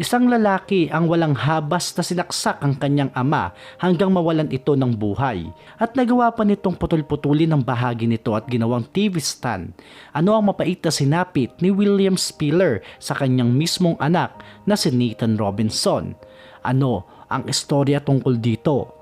Isang lalaki ang walang habas na sinaksak ang kanyang ama hanggang mawalan ito ng buhay at nagawa pa nitong putol-putulin ng bahagi nito at ginawang TV stand. Ano ang mapait na sinapit ni William Spiller sa kanyang mismong anak na si Nathan Robinson? Ano ang istorya tungkol dito?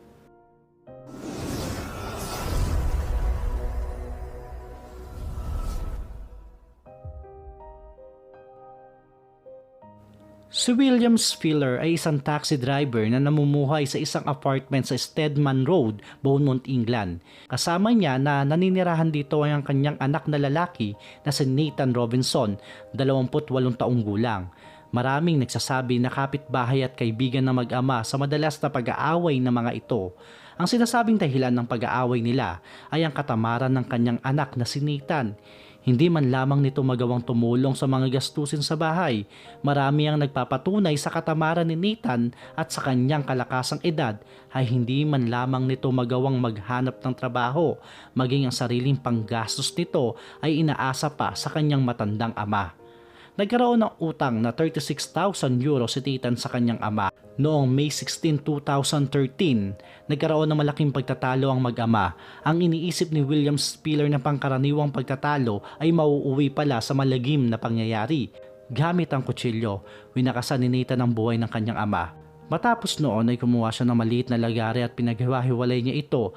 Si William Spiller ay isang taxi driver na namumuhay sa isang apartment sa Stedman Road, Beaumont, England. Kasama niya na naninirahan dito ay ang kanyang anak na lalaki na si Nathan Robinson, 28 taong gulang. Maraming nagsasabi na kapitbahay at kaibigan na mag-ama sa madalas na pag-aaway ng mga ito. Ang sinasabing dahilan ng pag-aaway nila ay ang katamaran ng kanyang anak na si Nathan. Hindi man lamang nito magawang tumulong sa mga gastusin sa bahay. Marami ang nagpapatunay sa katamaran ni Nathan at sa kanyang kalakasang edad ay hindi man lamang nito magawang maghanap ng trabaho. Maging ang sariling panggastos nito ay inaasa pa sa kanyang matandang ama. Nagkaroon ng utang na 36,000 euro si Titan sa kanyang ama. Noong May 16, 2013, nagkaroon ng malaking pagtatalo ang mag-ama. Ang iniisip ni William Spiller na pangkaraniwang pagtatalo ay mauuwi pala sa malagim na pangyayari. Gamit ang kutsilyo, winakasan ni Nathan ang buhay ng kanyang ama. Matapos noon ay kumuha siya ng maliit na lagari at pinaghiwa-hiwalay niya ito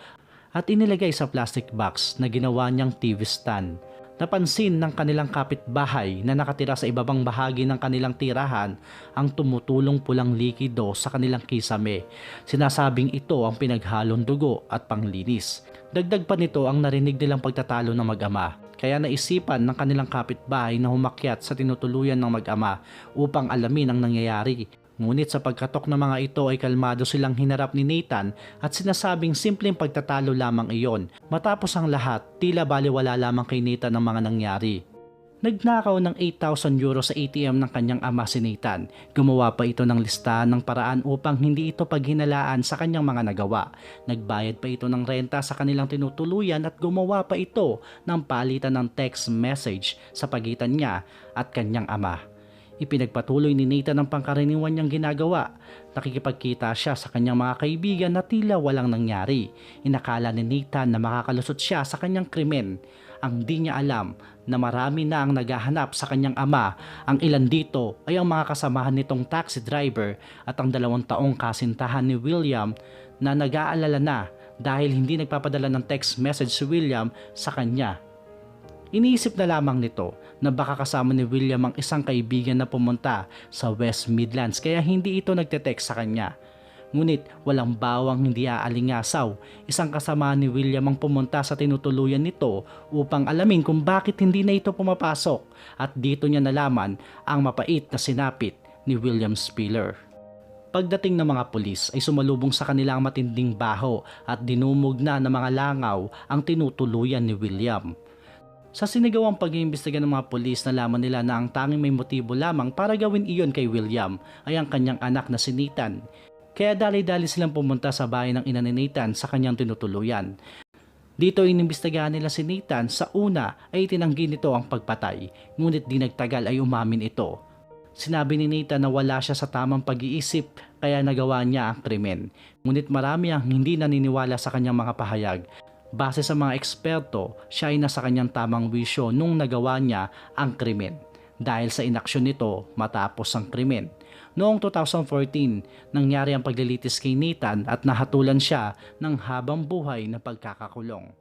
at inilagay sa plastic box na ginawa niyang TV stand. Napansin ng kanilang kapitbahay na nakatira sa ibabang bahagi ng kanilang tirahan ang tumutulong pulang likido sa kanilang kisame. Sinasabing ito ang pinaghalong dugo at panglinis. Dagdag pa nito ang narinig nilang pagtatalo ng mag-ama. Kaya naisipan ng kanilang kapitbahay na humakyat sa tinutuluyan ng mag-ama upang alamin ang nangyayari. Ngunit sa pagkatok ng mga ito ay kalmado silang hinarap ni Nathan at sinasabing simpleng pagtatalo lamang iyon. Matapos ang lahat, tila baliwala lamang kay Nathan ang mga nangyari. Nagnakaw ng 8,000 euro sa ATM ng kanyang ama si Nathan. Gumawa pa ito ng listahan ng paraan upang hindi ito paghinalaan sa kanyang mga nagawa. Nagbayad pa ito ng renta sa kanilang tinutuluyan at gumawa pa ito ng palitan ng text message sa pagitan niya at kanyang ama. Ipinagpatuloy ni Nathan ang pangkaraniwan niyang ginagawa. Nakikipagkita siya sa kanyang mga kaibigan na tila walang nangyari. Inakala ni Nathan na makakalusot siya sa kanyang krimen. Ang di niya alam na marami na ang naghahanap sa kanyang ama. Ang ilan dito ay ang mga kasamahan nitong taxi driver at ang dalawang taong kasintahan ni William na nag-aalala na dahil hindi nagpapadala ng text message si William sa kanya Iniisip na lamang nito na baka kasama ni William ang isang kaibigan na pumunta sa West Midlands kaya hindi ito nagte-text sa kanya. Ngunit walang bawang hindi aalingasaw. Isang kasama ni William ang pumunta sa tinutuluyan nito upang alamin kung bakit hindi na ito pumapasok at dito niya nalaman ang mapait na sinapit ni William Spiller. Pagdating ng mga pulis ay sumalubong sa kanilang matinding baho at dinumog na ng mga langaw ang tinutuluyan ni William. Sa sinigawang pag-iimbestiga ng mga pulis nalaman nila na ang tanging may motibo lamang para gawin iyon kay William ay ang kanyang anak na si Nathan. Kaya dali-dali silang pumunta sa bahay ng ina ni Nathan sa kanyang tinutuluyan. Dito inimbestigahan nila si Nathan sa una ay tinanggi nito ang pagpatay, ngunit di nagtagal ay umamin ito. Sinabi ni Nathan na wala siya sa tamang pag-iisip kaya nagawa niya ang krimen. Ngunit marami ang hindi naniniwala sa kanyang mga pahayag Base sa mga eksperto, siya ay nasa kanyang tamang wisyo nung nagawa niya ang krimen dahil sa inaksyon nito matapos ang krimen. Noong 2014, nangyari ang paglilitis kay Nathan at nahatulan siya ng habang buhay na pagkakakulong.